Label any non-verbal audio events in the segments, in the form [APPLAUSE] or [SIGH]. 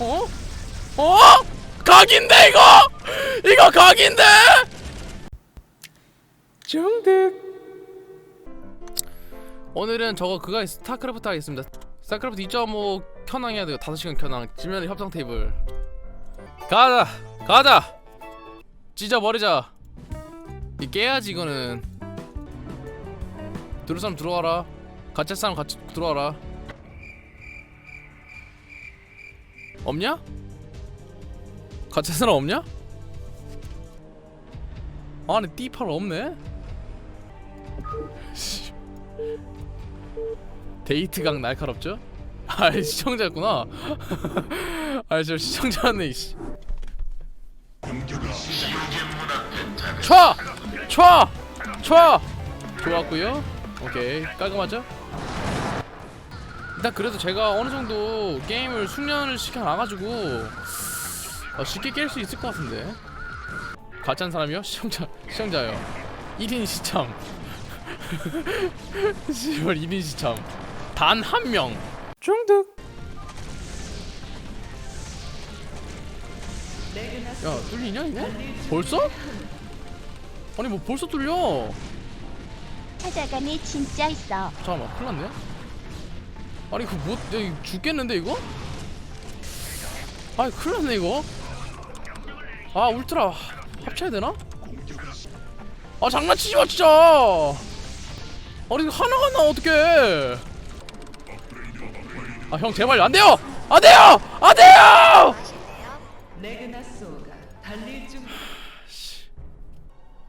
어? 어? 각인데 이거? 이거 각인데? 중득. 오늘은 저거 그거 있- 스타크래프트 하겠습니다. 스타크래프트 2.5 켜낭 해야 돼요. 5시간 켜낭. 지면 협상 테이블. 가자! 가자! 찢어버리자. 이 깨야지 이거는. 들어올 사람 들어와라. 같이 할 사람 같이 들어와라 없냐? 할 사람 없냐? 아니 띠팔 없네? [LAUGHS] 씨. 데이트각 날카롭죠? [LAUGHS] 아 시청자였구나 [LAUGHS] 아저 시청자네 이씨 촤! 촤! 촤! 좋았고요 오케이 깔끔하죠? 일단 그래도 제가 어느 정도 게임을 숙련을 시켜놔가지고 어, 쉽게 깰 수 있을 것 같은데 가짜한 사람이요? [LAUGHS] 시청자 시청자요 1인 시참 씨발 1인 시참 단 한 명 중득 야 뚫리냐 이거? 벌써? 아니 뭐 벌써 뚫려 찾아가니 진짜 있어. 잠깐만 큰일 났네 아니 그뭐 죽겠는데 이거? 아이 큰일 났네 이거. 아 울트라 합쳐야 되나? 아 장난치지 마 진짜. 아니 하나가 나 어떡해. 아 형 제발 안 돼요! 안 돼요! 안 돼요!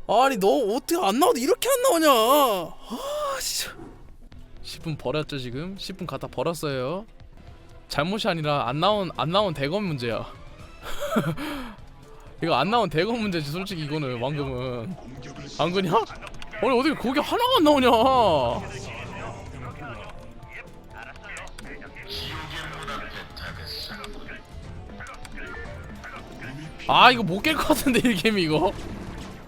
아니 너 어떻게 안 나오도 이렇게 안 나오냐? 아 진짜 10분 버렸죠 지금? 10분 갖다 버렸어요. 잘못이 아니라 안 나온 안 나온 대검 문제야. [LAUGHS] 이거 안 나온 대검 문제지 솔직히 이거는 방금은. 안 그냐? 아니 어떻게 거기 하나가 안 나오냐? 아 이거 못 깰 것 같은데 이 게임 이거?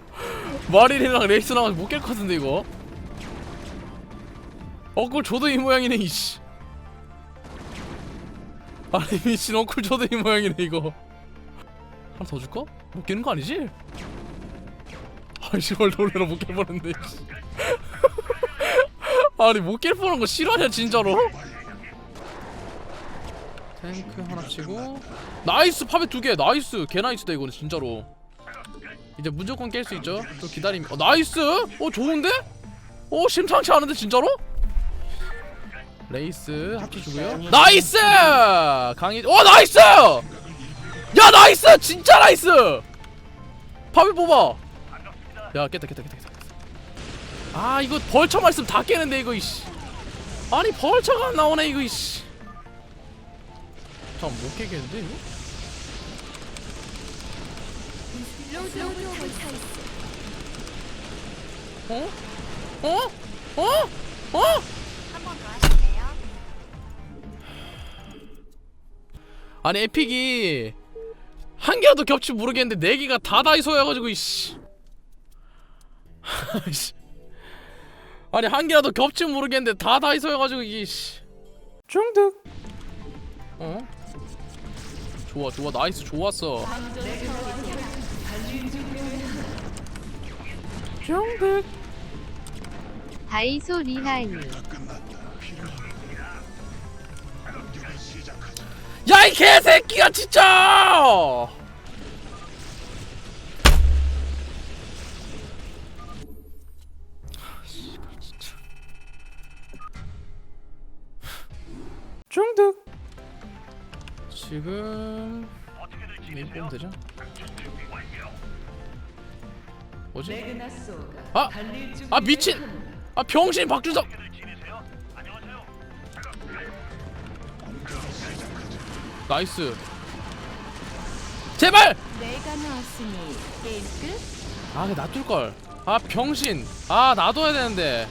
[LAUGHS] 마릴이랑 레이스 나가서 못깰 것 같은데 이거 엉클 저도 이 모양이네 이씨 아니 미친 엉클 저도 이 모양이네 이거 하나 더 줄까? 못 깨는 거 아니지? 아이 씨발 놀래라 못 깨버렸네 씨. [LAUGHS] 아니 못 깰 뻔한 거 실화냐 진짜로? 탱크 하나 치고 나이스 파벳 두개 나이스 개 나이스다 이거는 진짜로 이제 무조건 깰 수 있죠 좀 기다림 어 나이스 어 좋은데? 어 심상치 않은데 진짜로? 레이스 합쳐주고요 나이스 강희 어 나이스 야 나이스 진짜 나이스 파비 뽑아 야 깼다 깼다 깼다 깼다 아 이거 벌처만 있으면 다 깨는데 이거 이씨 아니 벌처가 안 나오네 이거 이씨 잠못 깨겠는데 이거? 어? 어? 어? 어? 아니 에픽이 한 개라도 겹치 모르겠는데 네 개가 다 다이소여가지고 [LAUGHS] 이씨. 아니 한 개라도 겹치 모르겠는데 다 다이소여가지고 이게 씨. 중득. 어? 좋아 좋아 나이스 좋았어. 중득. 다이소 리하이. 야 이 개새끼가 진짜! 중득 지금 보면 되죠? 뭐지? 아! 아 미친! 아 병신 박준석! 나이스 제발! 내가 나왔으니 게임 끝. 아, 그 놔둘걸. 아, 병신. 아, 놔둬야 되는데.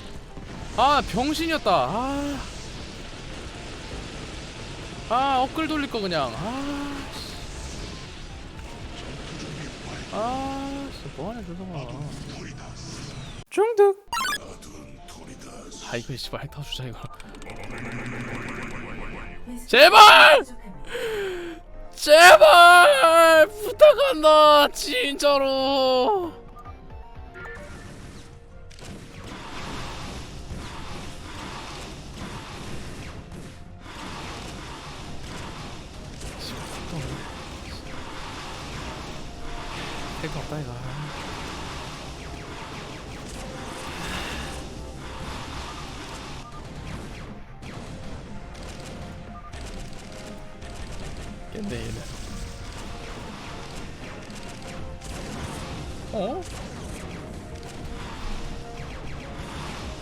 아, 병신이었다. 아. 아, 엇글 돌릴 거 그냥. 아. 씨. 아, 씨, 뭐하냐, 조성아. 중득. 아, 이거 씨발 다 주자 이거. 제발! 제발 부탁한다 진짜로. 택 없다 이거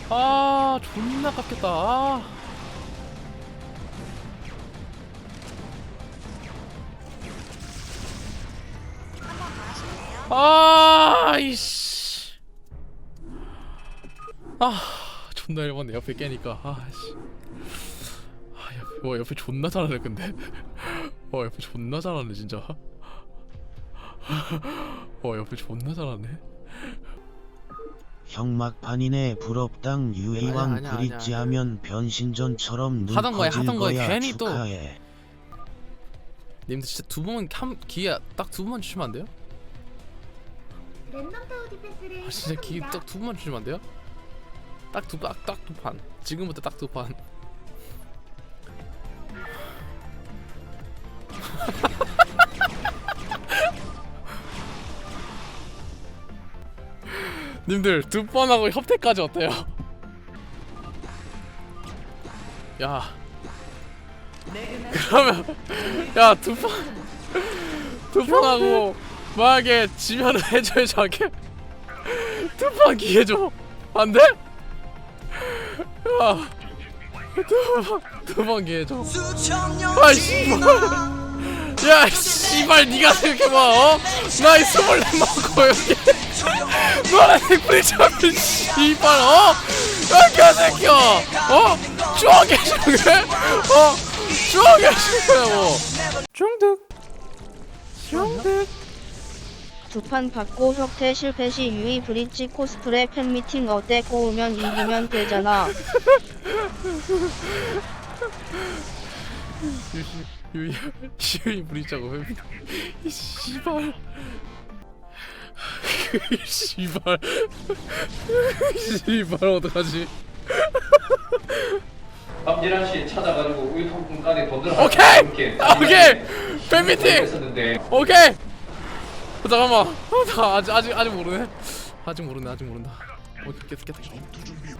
아 존나 깝겠다. 아. 아 이씨. 아 존나 열받네. 옆에 깨니까. 아씨. 아 옆에 와 옆에 존나 잘하네 근데. 와 옆에 존나 잘하네 진짜. 와 옆에 존나 잘하네 형 막판이네 부럽당 아니야, 아니야, 브릿지 아니야. 하면 변신전처럼 눈 하던 거야, 커질 하던 거야. 거야 괜히 또. 축하해 님들 진짜 두 번만 한 기회 딱 두 번만 주시면 안 돼요? 랜덤 타워 디펜스를 아 진짜 기회 시작합니다. 딱두 번만 주시면 안 돼요? 딱 두딱두 판. 지금부터 딱 두 판. 님들 두 번 하고 협태까지 어때요? [LAUGHS] 야 그러면 [LAUGHS] 야두판 두판 [LAUGHS] 하고 만약에 지면은 해줘야지 않게 두판 기회 줘 안돼? 야두판 기회 줘 아, 씨발. 야, 씨발, 니가 생각해봐, 어? 나이 스물네 먹고, 여기. 너네 댓글이 잡힌, 씨발, 어? 야, 개새끼야! 어? 추억의 중에? 어? 추억의 중이라고. 중득. 중득. 두판 받고 혁태 실패 시 유이 브릿지 코스프레 팬미팅 어때 꼬우면 이기면 되잖아. 유이, 유이 왜이 씨발. 이 [LAUGHS] 씨발. 이 씨발, 어떡하지? 박진환 씨 찾아가지고 우유 통풍까지 돈 들어 오케이! 아, 오케이! 팬미팅! 했었는데 오케이. 어, 잠깐만. 어, 나 아직 아직 아직 모르네. 아직 모르네. 아직 모른다. 오케이 깼다 깼다 깼다.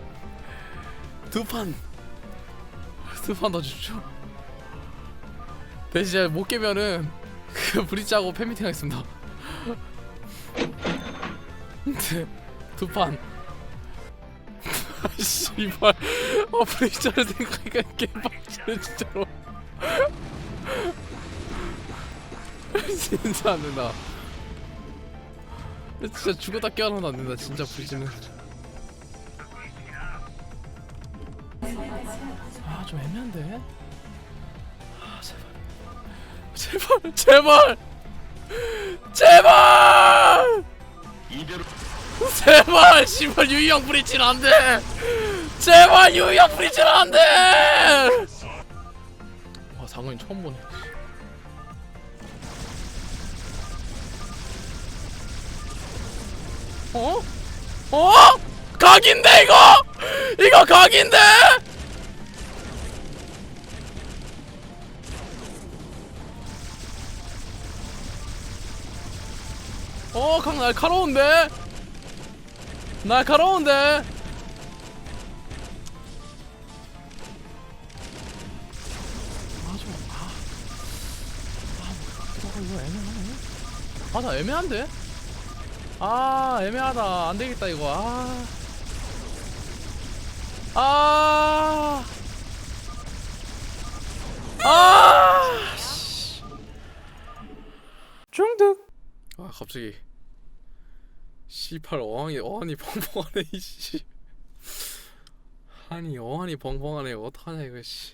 두 판. 두 판 더 주십시오. 대신 못 깨면은 그 브릿지하고 팬미팅 하겠습니다. 네, 두 판. 아, 씨발. 아 브릿지를 생각하니까 개빡치네 진짜로. 진짜 안 된다. 진짜 죽었다 깨어나도 안 된다. 진짜 브리즈는. 아, 좀 애매한데. 아, 제발. 제발, 제발. 제발. [LAUGHS] 제발, 씨발 유이형 브리즈는 안 돼. 제발 유이형 브리즈는 안 돼. 와, 상원이 처음 보네. 어? 어? 각인데 이거? 이거 각인데? 어, 각 날카로운데? 날카로운데? 아, 좀, 아. 아. 아, 나 애매한데? 아 애매하다 안 되겠다 이거 아. 아. 아. 씨. 중득. 아 갑자기. 씨팔 어항이 어항이 벙벙하네 이씨. 아니 어항이 벙벙하네 어떡하냐 이거 씨.